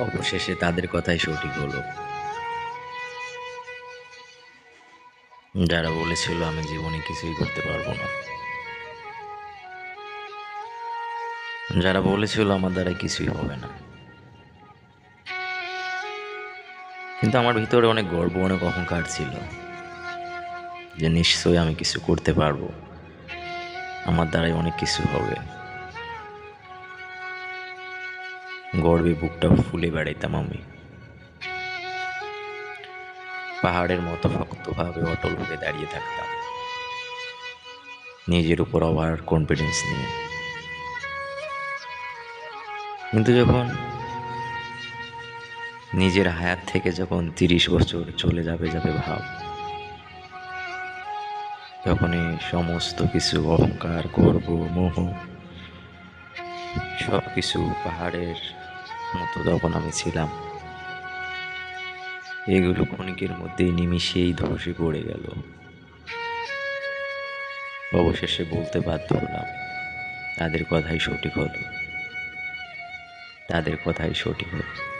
অবশেষে তাদের কথাই সঠিক হলো। যারা বলেছিল, আমি জীবনে কিছুই করতে পারব না। যারা বলেছিল, আমার দ্বারা কিছুই হবে না। কিন্তু আমার ভিতরে অনেক গর্ব, অনেক অহংকার ছিল যে নিশ্চয়ই আমি কিছু করতে পারব। আমার দ্বারাই অনেক কিছু হবে। গর্বে বুকটা ফুলে বেড়াইতাম আমি। পাহাড়ের মতো শক্তভাবে অটল হয়ে দাঁড়িয়ে থাকতাম। নিজের উপর আবার কনফিডেন্স নিয়ে। কিন্তু যখন নিজের হায়াত থেকে যখন তিরিশ বছর চলে যাবে যাবে ভাব তখন সমস্ত কিছু অহংকার, গর্ব, মোহ সব কিছু পাহাড়ের মতো তখন আমি ছিলাম। এগুলো ক্ষণিকের মধ্যেই নিমিশেই ধসে পড়ে গেল। অবশেষে বলতে বাধ্য হলাম, তাদের কথাই সঠিক হলো। তাদের কথাই সঠিক হলো।